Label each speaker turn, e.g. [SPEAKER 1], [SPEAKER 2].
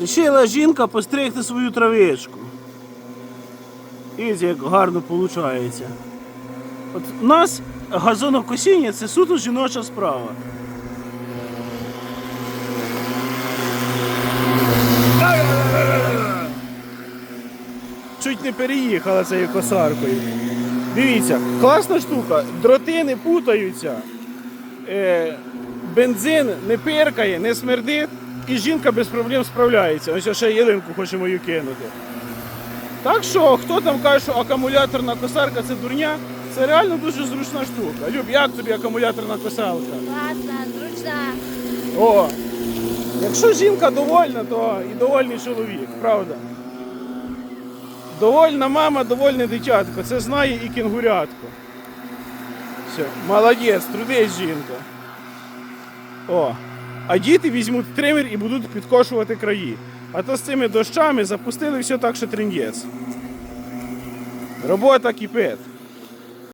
[SPEAKER 1] Рішила жінка постригти свою травичку. І як гарно виходить. От у нас газонокосіння це суто жіноча справа. Чуть не переїхала цією косаркою. Дивіться, класна штука. Дроти не путаються, е, бензин не пиркає, не смердить, і жінка без проблем справляється. Ось ще ялинку хоче мою кинути. Так що, хто там каже, що акумуляторна косарка це дурня, це реально дуже зручна штука. Люб, як тобі акумуляторна косалка?
[SPEAKER 2] Класна, зручна.
[SPEAKER 1] О, якщо жінка довольна, то і довольний чоловік, правда? Довольна мама, довольне дитятко. Це знає і кінгурятко. Все, молодець, трудись жінка. О, а діти візьмуть тример і будуть підкошувати краї. А то з цими дощами запустили все так, що трендець. Робота кипить.